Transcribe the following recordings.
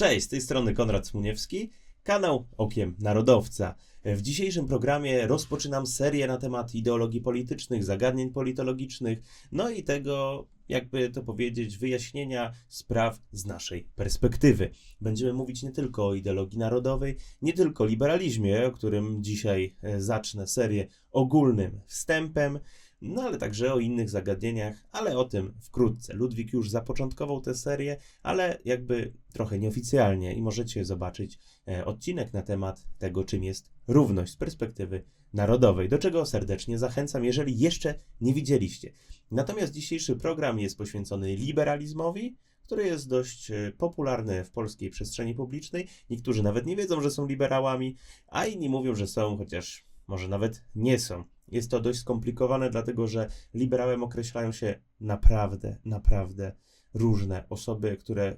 Cześć, z tej strony Konrad Smuniewski, kanał Okiem Narodowca. W dzisiejszym programie rozpoczynam serię na temat ideologii politycznych, zagadnień politologicznych, no i tego, jakby to powiedzieć, wyjaśnienia spraw z naszej perspektywy. Będziemy mówić nie tylko o ideologii narodowej, nie tylko liberalizmie, o którym dzisiaj e, zacznę serię ogólnym wstępem, no ale także o innych zagadnieniach, ale o tym wkrótce. Ludwik już zapoczątkował tę serię, ale jakby trochę nieoficjalnie i możecie zobaczyć e, odcinek na temat tego, czym jest równość z perspektywy narodowej, do czego serdecznie zachęcam, jeżeli jeszcze nie widzieliście. Natomiast dzisiejszy program jest poświęcony liberalizmowi, który jest dość e, popularny w polskiej przestrzeni publicznej. Niektórzy nawet nie wiedzą, że są liberałami, a inni mówią, że są, chociaż może nawet nie są. Jest to dość skomplikowane, dlatego że liberałem określają się naprawdę, naprawdę różne osoby, które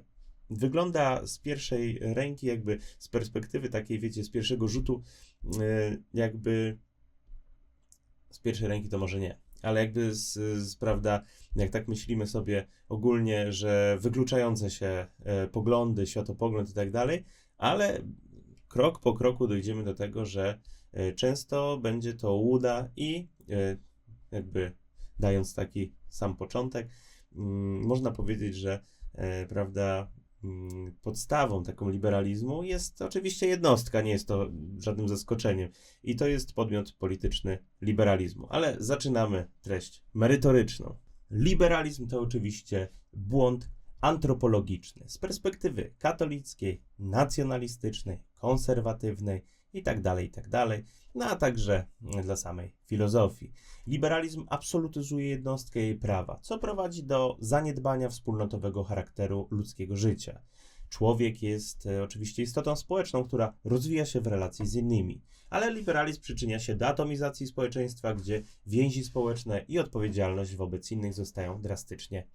wygląda z pierwszej ręki, jakby z perspektywy takiej, wiecie, z pierwszego rzutu, e, jakby z pierwszej ręki to może nie, ale jakby z, z prawda, jak tak myślimy sobie ogólnie, że wykluczające się e, poglądy, światopogląd i tak dalej, ale krok po kroku dojdziemy do tego, że często będzie to łuda i e, jakby dając taki sam początek, mm, można powiedzieć, że e, prawda, mm, podstawą taką liberalizmu jest oczywiście jednostka, nie jest to żadnym zaskoczeniem. I to jest podmiot polityczny liberalizmu. Ale zaczynamy treść merytoryczną. Liberalizm to oczywiście błąd antropologiczny z perspektywy katolickiej, nacjonalistycznej, konserwatywnej itd., itd., no a także dla samej filozofii. Liberalizm absolutyzuje jednostkę jej prawa, co prowadzi do zaniedbania wspólnotowego charakteru ludzkiego życia. Człowiek jest e, oczywiście istotą społeczną, która rozwija się w relacji z innymi, ale liberalizm przyczynia się do atomizacji społeczeństwa, gdzie więzi społeczne i odpowiedzialność wobec innych zostają drastycznie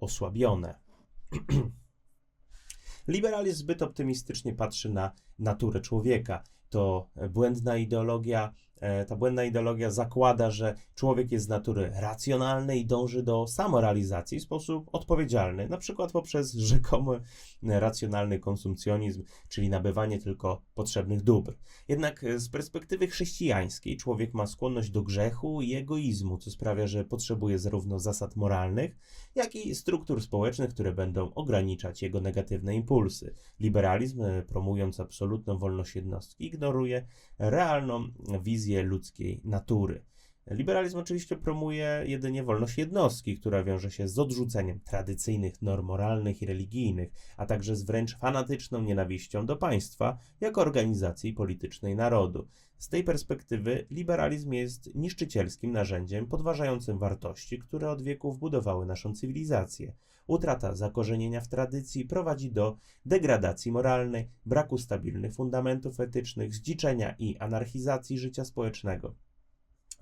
osłabione. Liberalizm zbyt optymistycznie patrzy na naturę człowieka. To błędna ideologia. E, Ta błędna ideologia zakłada, że człowiek jest z natury racjonalny i dąży do samorealizacji w sposób odpowiedzialny, na przykład poprzez rzekomy racjonalny konsumpcjonizm, czyli nabywanie tylko potrzebnych dóbr. Jednak e, z perspektywy chrześcijańskiej człowiek ma skłonność do grzechu i egoizmu, co sprawia, że potrzebuje zarówno zasad moralnych, jak i struktur społecznych, które będą ograniczać jego negatywne impulsy. Liberalizm, e, promując absolutną wolność jednostki, ignoruje realną wizję ludzkiej natury. Liberalizm oczywiście promuje jedynie wolność jednostki, która wiąże się z odrzuceniem tradycyjnych norm moralnych i religijnych, a także z wręcz fanatyczną nienawiścią do państwa jako organizacji politycznej narodu. Z tej perspektywy liberalizm jest niszczycielskim narzędziem podważającym wartości, które od wieków budowały naszą cywilizację. Utrata zakorzenienia w tradycji prowadzi do degradacji moralnej, braku stabilnych fundamentów etycznych, zdziczenia i anarchizacji życia społecznego.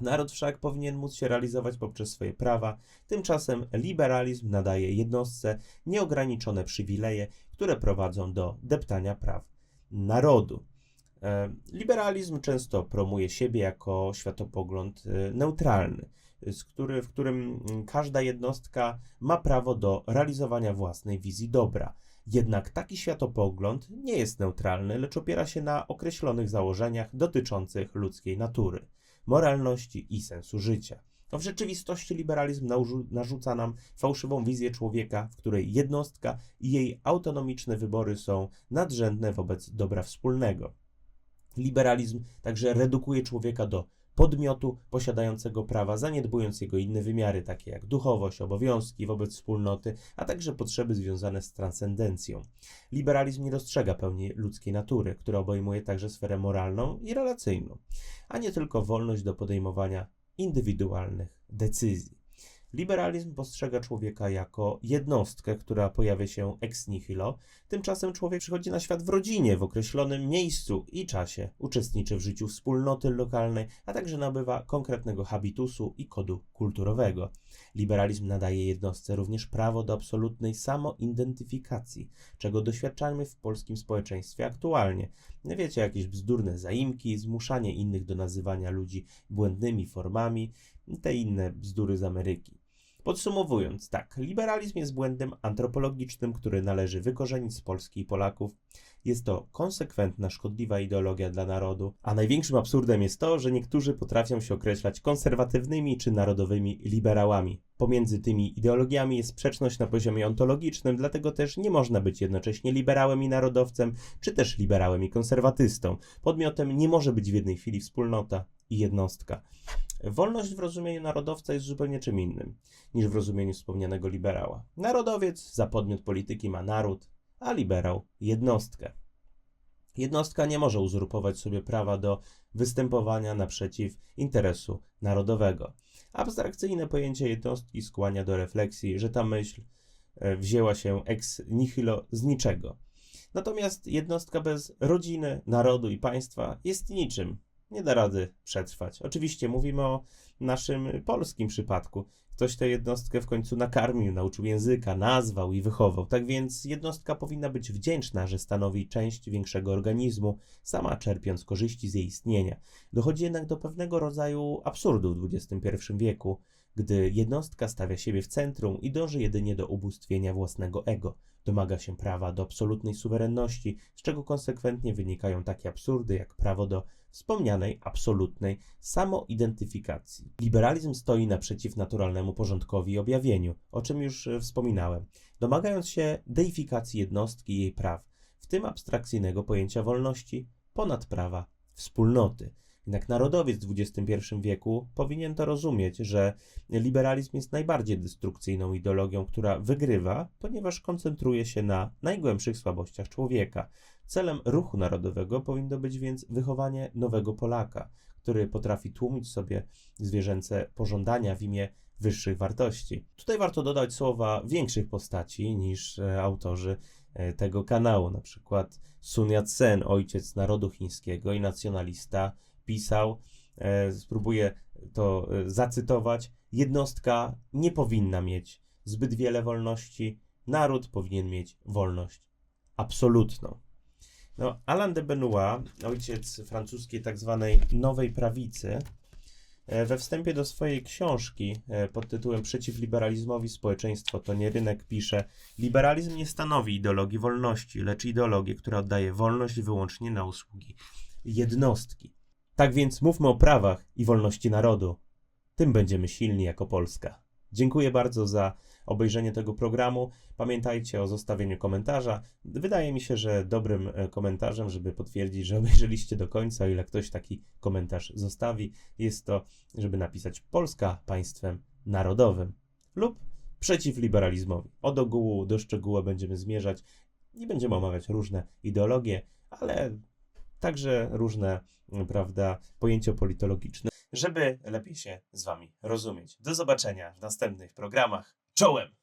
Naród wszak powinien móc się realizować poprzez swoje prawa, tymczasem liberalizm nadaje jednostce nieograniczone przywileje, które prowadzą do deptania praw narodu. E, Liberalizm często promuje siebie jako światopogląd e, neutralny, w którym każda jednostka ma prawo do realizowania własnej wizji dobra. Jednak taki światopogląd nie jest neutralny, lecz opiera się na określonych założeniach dotyczących ludzkiej natury moralności i sensu życia. No w rzeczywistości liberalizm narzu- narzuca nam fałszywą wizję człowieka, w której jednostka i jej autonomiczne wybory są nadrzędne wobec dobra wspólnego. Liberalizm także redukuje człowieka do podmiotu posiadającego prawa, zaniedbując jego inne wymiary, takie jak duchowość, obowiązki wobec wspólnoty, a także potrzeby związane z transcendencją. Liberalizm nie dostrzega pełni ludzkiej natury, która obejmuje także sferę moralną i relacyjną, a nie tylko wolność do podejmowania indywidualnych decyzji. Liberalizm postrzega człowieka jako jednostkę, która pojawia się ex nihilo, tymczasem człowiek przychodzi na świat w rodzinie, w określonym miejscu i czasie, uczestniczy w życiu wspólnoty lokalnej, a także nabywa konkretnego habitusu i kodu kulturowego. Liberalizm nadaje jednostce również prawo do absolutnej samoidentyfikacji, czego doświadczamy w polskim społeczeństwie aktualnie. Wiecie, jakieś bzdurne zaimki, zmuszanie innych do nazywania ludzi błędnymi formami, te inne bzdury z Ameryki. Podsumowując, tak, liberalizm jest błędem antropologicznym, który należy wykorzenić z Polski i Polaków. Jest to konsekwentna, szkodliwa ideologia dla narodu, a największym absurdem jest to, że niektórzy potrafią się określać konserwatywnymi czy narodowymi liberałami. Pomiędzy tymi ideologiami jest sprzeczność na poziomie ontologicznym, dlatego też nie można być jednocześnie liberałem i narodowcem, czy też liberałem i konserwatystą. Podmiotem nie może być w jednej chwili wspólnota i jednostka. Wolność w rozumieniu narodowca jest zupełnie czym innym niż w rozumieniu wspomnianego liberała. Narodowiec za podmiot polityki ma naród, a liberał jednostkę. Jednostka nie może uzurpować sobie prawa do występowania naprzeciw interesu narodowego. Abstrakcyjne pojęcie jednostki skłania do refleksji, że ta myśl e, wzięła się ex nihilo z niczego. Natomiast jednostka bez rodziny, narodu i państwa jest niczym. Nie da rady przetrwać. Oczywiście mówimy o naszym polskim przypadku. Ktoś tę jednostkę w końcu nakarmił, nauczył języka, nazwał i wychował. Tak więc jednostka powinna być wdzięczna, że stanowi część większego organizmu, sama czerpiąc korzyści z jej istnienia. Dochodzi jednak do pewnego rodzaju absurdu w XXI wieku, gdy jednostka stawia siebie w centrum i dąży jedynie do ubóstwienia własnego ego. Domaga się prawa do absolutnej suwerenności, z czego konsekwentnie wynikają takie absurdy jak prawo do wspomnianej absolutnej samoidentyfikacji. Liberalizm stoi naprzeciw naturalnemu porządkowi i objawieniu, o czym już e, wspominałem, domagając się deifikacji jednostki i jej praw, w tym abstrakcyjnego pojęcia wolności ponad prawa wspólnoty. Jednak narodowiec w XXI wieku powinien to rozumieć, że liberalizm jest najbardziej destrukcyjną ideologią, która wygrywa, ponieważ koncentruje się na najgłębszych słabościach człowieka. Celem ruchu narodowego powinno być więc wychowanie nowego Polaka, który potrafi tłumić sobie zwierzęce pożądania w imię wyższych wartości. Tutaj warto dodać słowa większych postaci niż e, autorzy e, tego kanału, na przykład Sun Yat-sen, ojciec narodu chińskiego i nacjonalista, pisał, e, spróbuję to e, zacytować, jednostka nie powinna mieć zbyt wiele wolności, naród powinien mieć wolność absolutną. No, Alain de Benoit, ojciec francuskiej tak zwanej nowej prawicy, e, we wstępie do swojej książki pod tytułem Przeciw liberalizmowi społeczeństwo to nie rynek pisze Liberalizm nie stanowi ideologii wolności, lecz ideologię, która oddaje wolność wyłącznie na usługi jednostki. Tak więc mówmy o prawach i wolności narodu. Tym będziemy silni jako Polska. Dziękuję bardzo za obejrzenie tego programu. Pamiętajcie o zostawieniu komentarza. Wydaje mi się, że dobrym e, komentarzem, żeby potwierdzić, że obejrzeliście do końca, o ile ktoś taki komentarz zostawi, jest to, żeby napisać Polska państwem narodowym lub przeciw liberalizmowi. Od ogółu do szczegółu będziemy zmierzać i będziemy omawiać różne ideologie, ale także różne, prawda, pojęcia politologiczne, żeby lepiej się z Wami rozumieć. Do zobaczenia w następnych programach. Czołem!